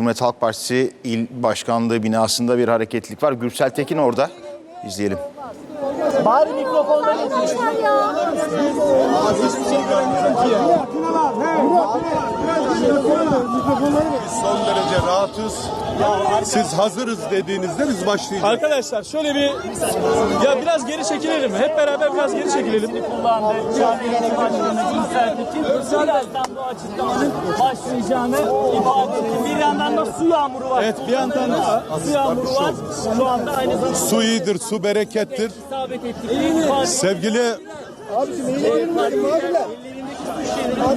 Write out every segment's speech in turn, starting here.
Cumhuriyet Halk Partisi İl Başkanlığı binasında bir hareketlilik var. Gürsel Tekin orada. İzleyelim. Bari mikrofonları Son derece rahatız. Siz hazırız dediğinizde biz başlayacağız. Arkadaşlar şöyle bir ya biraz geri çekilelim. Hep beraber biraz geri çekilelim. kullandı. Camiye'nin başkanı Gülser Tekin. Birazdan bu açıklamanın başlayacağını ifade etti. Bir yandan da su yağmuru var. Evet bir yandan da Su yağmuru var. Şu anda aynı zamanda Su iyidir, su berekettir. isabet Sevgili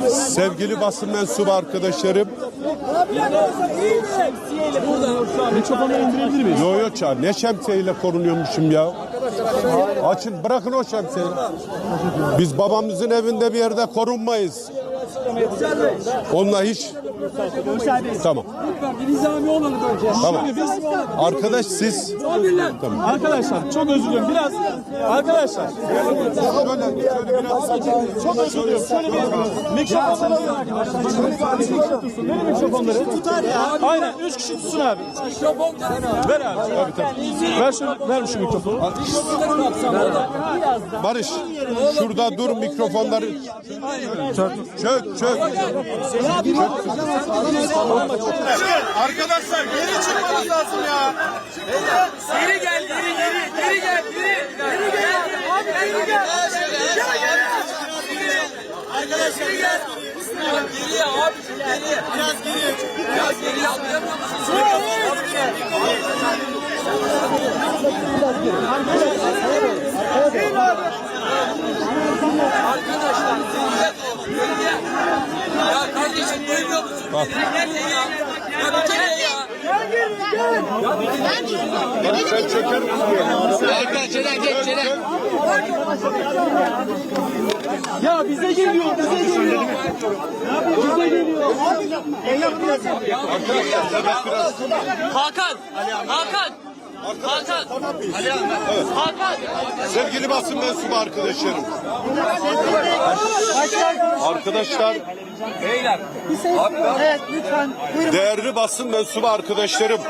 sevgili basın mensubu arkadaşlarım. mikrofonu indirebilir miyiz? Yo yo çağır. Ne şemsiyeyle korunuyormuşum ya. Açın bırakın o şemsiyeyi. Biz babamızın evinde bir yerde korunmayız. Onunla hiç Tamam. Nizami olalım önce. Tamam. Şimdi biz Arkadaş siz Tamam. arkadaşlar çok özür diliyorum. Biraz arkadaşlar çok özür diliyorum. Şöyle bir mikrofon alın arkadaşlar. Verin mikrofonları. Tutar ya. Aynen. Üç kişi tutsun abi. Mikrofon ver abi. Tabii tabii. Ver şu, ver şu mikrofonu. Barış şurada dur mikrofonları çök çök çök. Arkadaşlar geri çıkmanız lazım ya. Geri gel, geri geri, geri gel, geri. Geri gel. Abi geri gel. Arkadaşlar geri gel. Geriye abi, geriye. Biraz geriye. Biraz geriye atlayamıyor musunuz? Arkadaşlar geriye doğru, geriye. Ya kardeşim duymuyor musun? Geriye gel ya. Ya bir kere ya. Ya bize geliyor, bize geliyor. Bize geliyor. Hakan! Hakan! Hakan! Hakan! Sevgili basın mensubu arkadaşlarım. Arkadaşlar Evet lütfen. Buyurun. Değerli basın mensubu arkadaşlarım.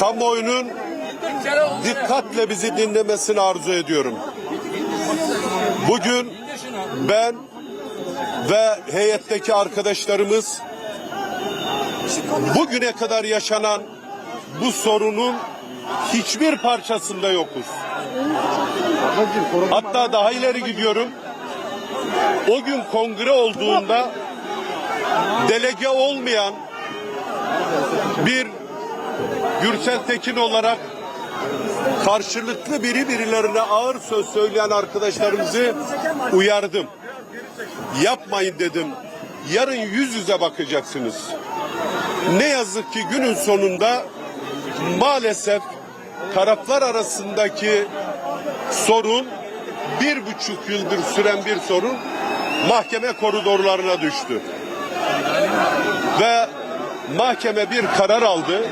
Kamuoyunun dikkatle bizi dinlemesini arzu ediyorum. Bugün ben ve heyetteki arkadaşlarımız bugüne kadar yaşanan bu sorunun hiçbir parçasında yokuz. Hatta daha ileri gidiyorum. O gün kongre olduğunda delege olmayan bir Gürsel Tekin olarak karşılıklı biri birilerine ağır söz söyleyen arkadaşlarımızı uyardım. Yapmayın dedim. Yarın yüz yüze bakacaksınız. Ne yazık ki günün sonunda maalesef taraflar arasındaki sorun bir buçuk yıldır süren bir sorun mahkeme koridorlarına düştü. Ve mahkeme bir karar aldı.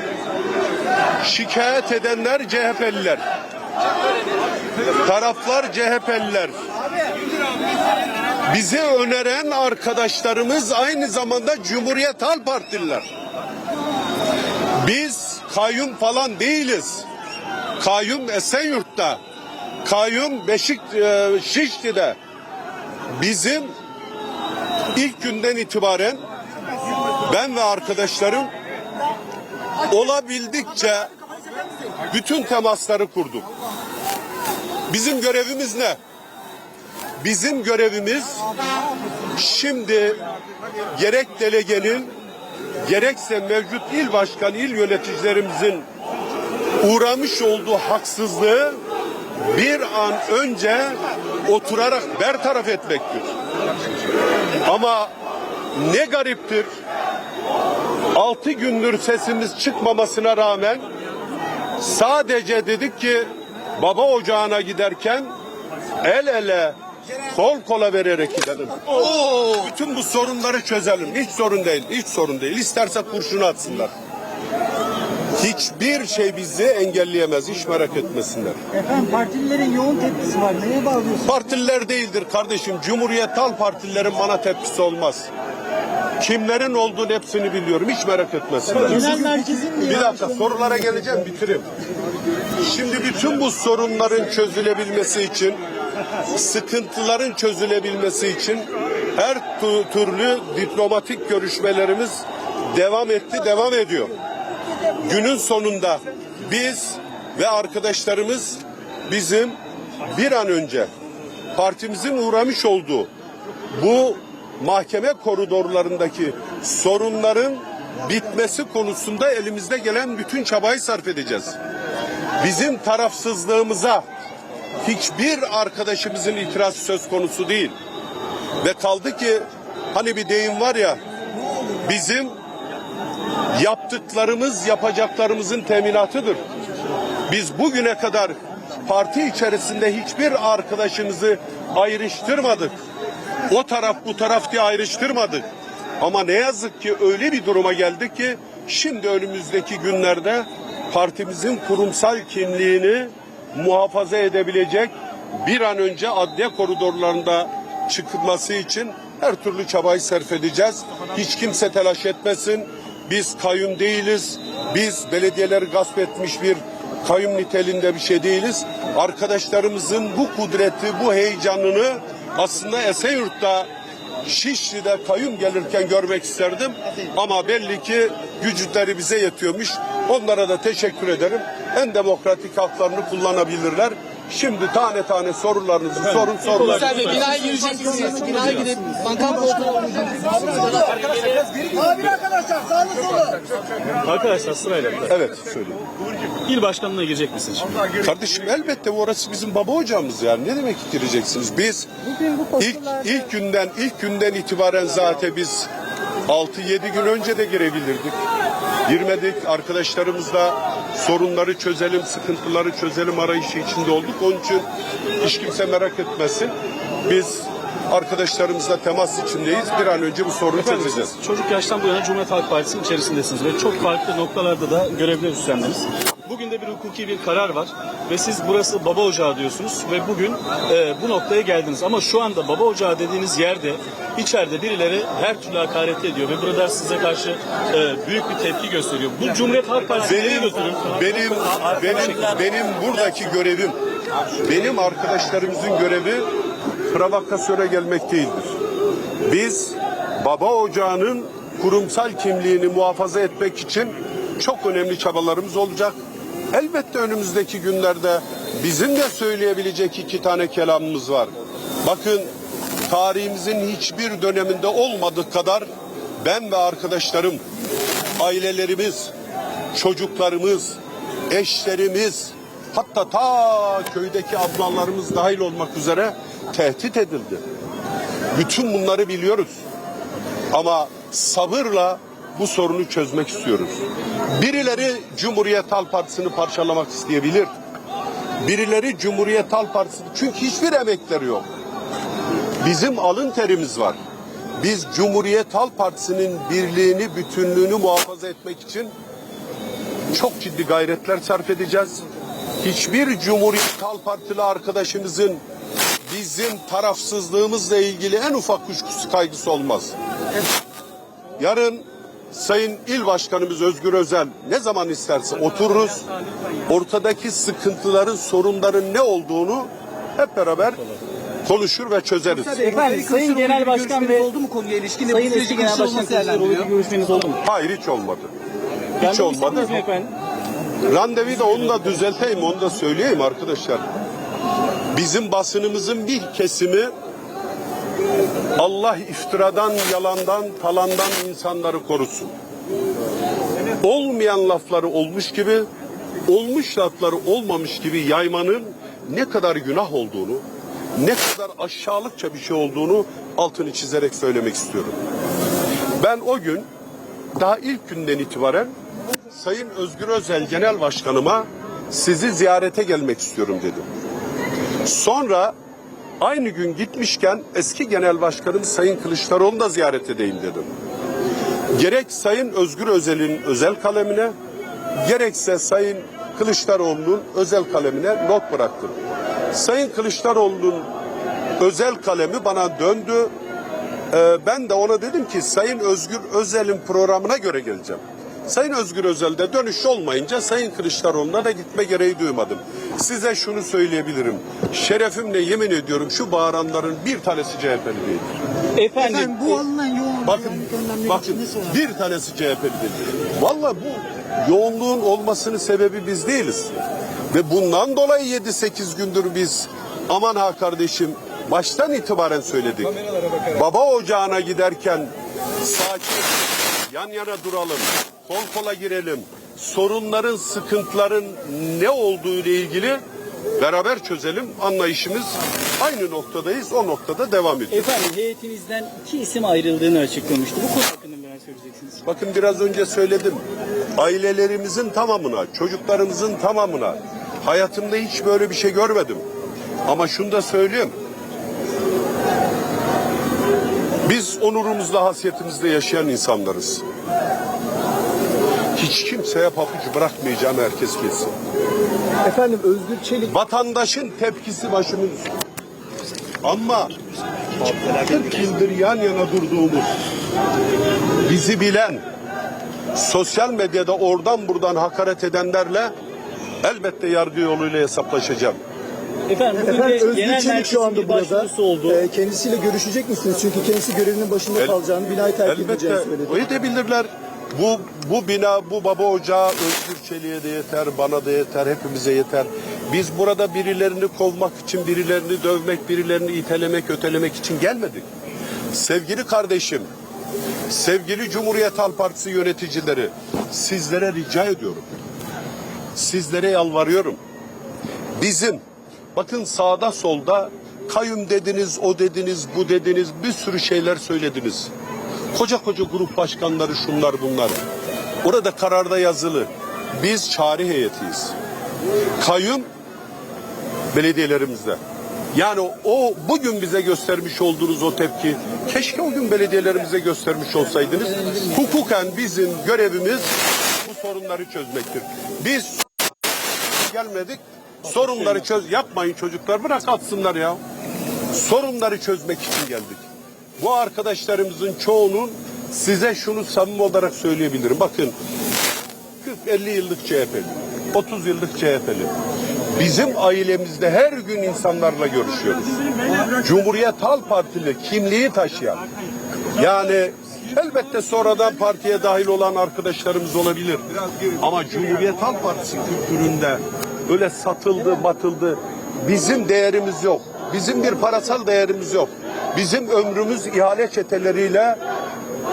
Şikayet edenler CHP'liler. Taraflar CHP'liler. Bizi öneren arkadaşlarımız aynı zamanda Cumhuriyet Halk Partililer. Biz kayyum falan değiliz. Kayyum Esenyurt'ta. Kayyum Beşik e, Şişli'de. Bizim ilk günden itibaren ben ve arkadaşlarım olabildikçe bütün temasları kurduk. Bizim görevimiz ne? Bizim görevimiz şimdi gerek delegenin gerekse mevcut il başkan, il yöneticilerimizin uğramış olduğu haksızlığı bir an önce oturarak bertaraf etmektir. Ama ne gariptir. Altı gündür sesimiz çıkmamasına rağmen sadece dedik ki baba ocağına giderken el ele kol kola vererek gidelim. Bütün bu sorunları çözelim. Hiç sorun değil. Hiç sorun değil. İsterse kurşunu atsınlar. Hiçbir şey bizi engelleyemez. Hiç merak etmesinler. Efendim partililerin yoğun tepkisi var. Neye bağlıyorsunuz? Partililer değildir kardeşim. Cumhuriyet Halk Partililerin bana tepkisi olmaz. Kimlerin olduğunu hepsini biliyorum. Hiç merak etmesinler. Genel merkezin Bir dakika sorulara geleceğim bitireyim. Şimdi bütün bu sorunların çözülebilmesi için, sıkıntıların çözülebilmesi için her türlü diplomatik görüşmelerimiz devam etti, devam ediyor. Günün sonunda biz ve arkadaşlarımız bizim bir an önce partimizin uğramış olduğu bu mahkeme koridorlarındaki sorunların bitmesi konusunda elimizde gelen bütün çabayı sarf edeceğiz. Bizim tarafsızlığımıza hiçbir arkadaşımızın itiraz söz konusu değil. Ve kaldı ki hani bir deyim var ya bizim yaptıklarımız yapacaklarımızın teminatıdır. Biz bugüne kadar parti içerisinde hiçbir arkadaşımızı ayrıştırmadık. O taraf bu taraf diye ayrıştırmadık. Ama ne yazık ki öyle bir duruma geldik ki şimdi önümüzdeki günlerde partimizin kurumsal kimliğini muhafaza edebilecek bir an önce adliye koridorlarında çıkılması için her türlü çabayı sarf edeceğiz. Hiç kimse telaş etmesin. Biz kayyum değiliz. Biz belediyeleri gasp etmiş bir kayyum niteliğinde bir şey değiliz. Arkadaşlarımızın bu kudreti, bu heyecanını aslında Esenyurt'ta Şişli'de kayyum gelirken görmek isterdim. Ama belli ki güçleri bize yetiyormuş. Onlara da teşekkür ederim. En demokratik haklarını kullanabilirler. Şimdi tane tane sorularınızı sorun sorularınızı. Abi binaya gireceksiniz. Binaya gidip makam koltuğuna Abi arkadaşlar sağlı solu. Arkadaşlar sırayla. Evet söyleyeyim. İl başkanlığına girecek misin şimdi? Kardeşim elbette orası bizim baba hocamız yani. Ne demek gireceksiniz? Biz ilk, ilk günden ilk günden itibaren zaten biz 6-7 gün önce de girebilirdik. Girmedik. Arkadaşlarımızla sorunları çözelim, sıkıntıları çözelim arayışı içinde olduk. Onun için hiç kimse merak etmesin. Biz arkadaşlarımızla temas içindeyiz. Bir an önce bu sorunu çözeceğiz. Çocuk yaştan bu yana Cumhuriyet Halk Partisi'nin içerisindesiniz ve çok farklı noktalarda da görevler üstlendiniz. Bugün de bir hukuki bir karar var ve siz burası baba ocağı diyorsunuz ve bugün e, bu noktaya geldiniz. Ama şu anda baba ocağı dediğiniz yerde içeride birileri her türlü hakaret ediyor ve burada size karşı e, büyük bir tepki gösteriyor. Bu Cumhuriyet Halk Partisi'ne Benim, götürür? benim, benim, benim buradaki görevim, benim arkadaşlarımızın görevi provokasyona gelmek değildir. Biz baba ocağının kurumsal kimliğini muhafaza etmek için çok önemli çabalarımız olacak. Elbette önümüzdeki günlerde bizim de söyleyebilecek iki tane kelamımız var. Bakın tarihimizin hiçbir döneminde olmadığı kadar ben ve arkadaşlarım, ailelerimiz, çocuklarımız, eşlerimiz, hatta ta köydeki ablalarımız dahil olmak üzere tehdit edildi. Bütün bunları biliyoruz. Ama sabırla bu sorunu çözmek istiyoruz. Birileri Cumhuriyet Halk Partisi'ni parçalamak isteyebilir. Birileri Cumhuriyet Halk Partisi çünkü hiçbir emekleri yok. Bizim alın terimiz var. Biz Cumhuriyet Halk Partisi'nin birliğini, bütünlüğünü muhafaza etmek için çok ciddi gayretler sarf edeceğiz. Hiçbir Cumhuriyet Halk Partili arkadaşımızın bizim tarafsızlığımızla ilgili en ufak kuşkusu kaygısı olmaz. Yarın Sayın İl Başkanımız Özgür Özel ne zaman isterse otururuz. Ortadaki sıkıntıların, sorunların ne olduğunu hep beraber konuşur ve çözeriz. Efendim Sayın Genel Başkan ve oldu mu konuya ilişkin? Sayın Eski Genel Başkan Kılıçdaroğlu görüşmeniz oldu mu? Hayır hiç olmadı. Hiç Randevu olmadı. Randevu da onu da düzelteyim, onu da söyleyeyim arkadaşlar. Bizim basınımızın bir kesimi Allah iftiradan, yalandan, talandan insanları korusun. Olmayan lafları olmuş gibi, olmuş lafları olmamış gibi yaymanın ne kadar günah olduğunu, ne kadar aşağılıkça bir şey olduğunu altını çizerek söylemek istiyorum. Ben o gün daha ilk günden itibaren Sayın Özgür Özel Genel Başkanıma sizi ziyarete gelmek istiyorum dedim. Sonra aynı gün gitmişken eski Genel Başkanım Sayın Kılıçdaroğlu'nu da ziyaret edeyim dedim. Gerek Sayın Özgür Özel'in özel kalemine gerekse Sayın Kılıçdaroğlu'nun özel kalemine not bıraktım. Sayın Kılıçdaroğlu'nun özel kalemi bana döndü. Ee, ben de ona dedim ki Sayın Özgür Özel'in programına göre geleceğim. Sayın Özgür Özel'de dönüş olmayınca Sayın Kılıçdaroğlu'na da gitme gereği duymadım. Size şunu söyleyebilirim. Şerefimle yemin ediyorum şu bağıranların bir tanesi CHP'li değildir. Efendim, bu alınan yoğun Bakın, bakın var? bir tanesi CHP'li değil. Valla bu yoğunluğun olmasının sebebi biz değiliz. Ve bundan dolayı 7-8 gündür biz aman ha kardeşim baştan itibaren söyledik. Baba ocağına giderken sakin yan yana duralım, kol kola girelim. Sorunların, sıkıntıların ne olduğu ile ilgili beraber çözelim. Anlayışımız aynı noktadayız. O noktada devam ediyor. efendim heyetinizden iki isim ayrıldığını açıklamıştı. Bu konu hakkında neler söyleyeceksiniz? Bakın biraz önce söyledim. Ailelerimizin tamamına, çocuklarımızın tamamına hayatımda hiç böyle bir şey görmedim. Ama şunu da söyleyeyim. Biz onurumuzla, hasiyetimizle yaşayan insanlarız. Hiç kimseye papuç bırakmayacağım herkes bilsin. Efendim Özgür Çelik Vatandaşın tepkisi başımın üstü. Ama 40 yıldır yan yana durduğumuz, bizi bilen, sosyal medyada oradan buradan hakaret edenlerle elbette yargı yoluyla hesaplaşacağım. Efendim bugün Efendim de Özgür genel Çelik şu merkezin anda bir burada. başvurusu oldu. Ee, kendisiyle görüşecek misiniz? Çünkü kendisi görevinin başında El- kalacağını, binayı terk Elbette edeceğini söyledi. o edebilirler. Bu, bu bina, bu baba ocağı Özgür Çelik'e de yeter, bana da yeter, hepimize yeter. Biz burada birilerini kovmak için, birilerini dövmek, birilerini itelemek, ötelemek için gelmedik. Sevgili kardeşim, sevgili Cumhuriyet Halk Partisi yöneticileri, sizlere rica ediyorum. Sizlere yalvarıyorum. Bizim, bakın sağda solda kayyum dediniz, o dediniz, bu dediniz, bir sürü şeyler söylediniz. Koca koca grup başkanları şunlar bunlar. Orada kararda yazılı. Biz çağrı heyetiyiz. Kayyum belediyelerimizde. Yani o bugün bize göstermiş olduğunuz o tepki keşke o gün belediyelerimize göstermiş olsaydınız. Hukuken bizim görevimiz bu sorunları çözmektir. Biz gelmedik. Sorunları çöz yapmayın çocuklar bırak atsınlar ya. Sorunları çözmek için geldik. Bu arkadaşlarımızın çoğunun size şunu samimi olarak söyleyebilirim. Bakın 40-50 yıllık CHP'li, 30 yıllık CHP'li. Bizim ailemizde her gün insanlarla görüşüyoruz. Cumhuriyet Halk Partili kimliği taşıyan, yani elbette sonradan partiye dahil olan arkadaşlarımız olabilir. Ama Cumhuriyet Halk Partisi kültüründe öyle satıldı, batıldı. Bizim değerimiz yok. Bizim bir parasal değerimiz yok. Bizim ömrümüz ihale çeteleriyle,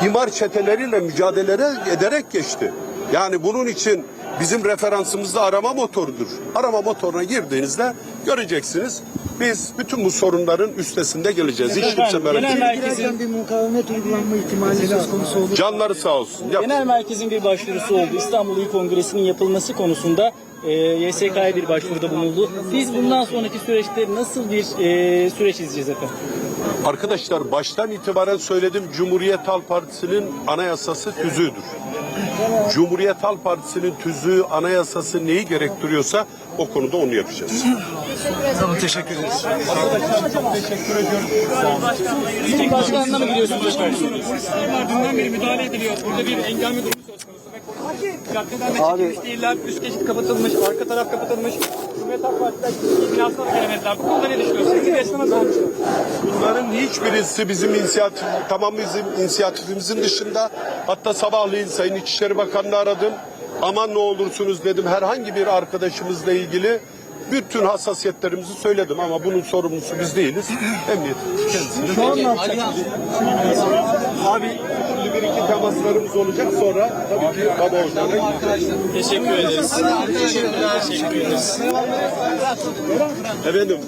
imar çeteleriyle mücadele ederek geçti. Yani bunun için bizim referansımız da arama motorudur. Arama motoruna girdiğinizde göreceksiniz. Biz bütün bu sorunların üstesinde geleceğiz. Hiç kimse merak Genel etmeyin. merkezin bir mukavemet uygulanma ihtimali söz konusu olur. Canları sağ olsun. Yap. Genel merkezin bir başvurusu oldu. İstanbul İl Kongresi'nin yapılması konusunda e, YSK'ya bir başvuruda bulundu. Biz bundan sonraki süreçte nasıl bir e, süreç izleyeceğiz efendim? Arkadaşlar baştan itibaren söyledim Cumhuriyet Halk Partisi'nin anayasası tüzüğüdür. Cumhuriyet Halk Partisi'nin tüzüğü, anayasası neyi gerektiriyorsa o konuda onu yapacağız. İl başkanlığına mı giriyorsunuz efendim? Dünden beri müdahale ediliyor. Burada bir engelme durumu söz konusu. Caddeden de çekilmiş değiller. Üst geçit kapatılmış, arka taraf kapatılmış. Cumhuriyet Halk Partisi'nden binasına da gelemediler. Bu konuda ne düşünüyorsunuz? Siz esnafı olmuş. Bunların hiçbirisi bizim inisiyatif, tamam bizim inisiyatifimizin dışında. Hatta sabahleyin Sayın İçişleri Bakanı'nı aradım. Aman ne olursunuz dedim herhangi bir arkadaşımızla ilgili bütün hassasiyetlerimizi söyledim ama bunun sorumlusu biz değiliz. Emniyet kendisine. Şu an ne yapacak? Abi bir iki temaslarımız olacak sonra tabii ki baba ocağına gideceğiz. Teşekkür ederiz. Teşekkür ederiz. Efendim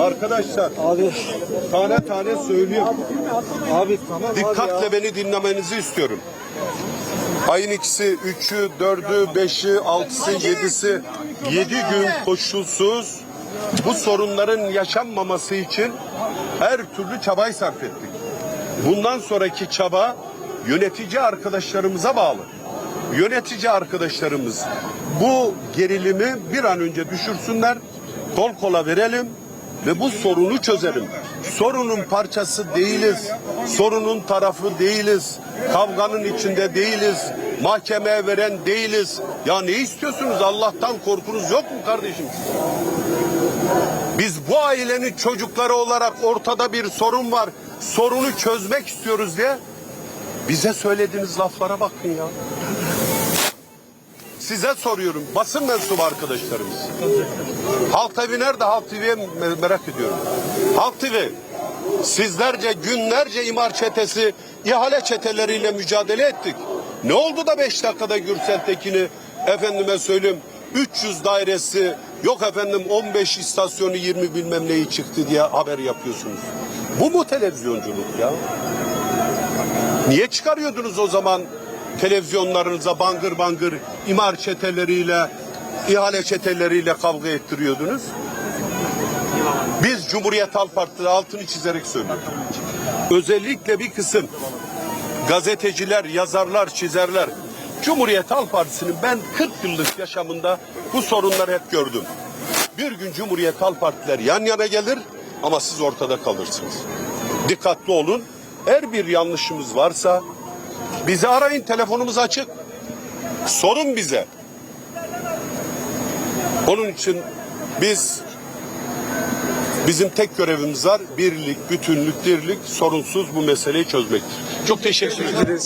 arkadaşlar Abi, tane tane söylüyorum. abi tamam abi. Dikkatle beni dinlemenizi istiyorum. Ayın ikisi, üçü, dördü, beşi, altısı, yedisi, yedi gün koşulsuz bu sorunların yaşanmaması için her türlü çabayı sarf ettik. Bundan sonraki çaba yönetici arkadaşlarımıza bağlı. Yönetici arkadaşlarımız bu gerilimi bir an önce düşürsünler, kol kola verelim ve bu sorunu çözelim. sorunun parçası değiliz. Sorunun tarafı değiliz. Kavganın içinde değiliz. Mahkemeye veren değiliz. Ya ne istiyorsunuz? Allah'tan korkunuz yok mu kardeşim? Biz bu ailenin çocukları olarak ortada bir sorun var. Sorunu çözmek istiyoruz diye bize söylediğiniz laflara bakın ya. Size soruyorum basın mensubu arkadaşlarımız. Halk TV nerede? Halk TV'ye me- merak ediyorum. Halk TV sizlerce günlerce imar çetesi ihale çeteleriyle mücadele ettik. Ne oldu da 5 dakikada Gürsel Tekin'i efendime söyleyeyim 300 dairesi yok efendim 15 istasyonu 20 bilmem neyi çıktı diye haber yapıyorsunuz. Bu mu televizyonculuk ya? Niye çıkarıyordunuz o zaman televizyonlarınıza bangır bangır imar çeteleriyle, ihale çeteleriyle kavga ettiriyordunuz? Biz Cumhuriyet Halk Partisi altını çizerek söylüyoruz. Özellikle bir kısım gazeteciler, yazarlar, çizerler. Cumhuriyet Halk Partisi'nin ben 40 yıllık yaşamında bu sorunları hep gördüm. Bir gün Cumhuriyet Halk Partiler yan yana gelir ama siz ortada kalırsınız. Dikkatli olun. Her bir yanlışımız varsa bizi arayın telefonumuz açık. Sorun bize. Onun için biz bizim tek görevimiz var birlik, bütünlük, dirlik, sorunsuz bu meseleyi çözmektir. Çok teşekkür ederim.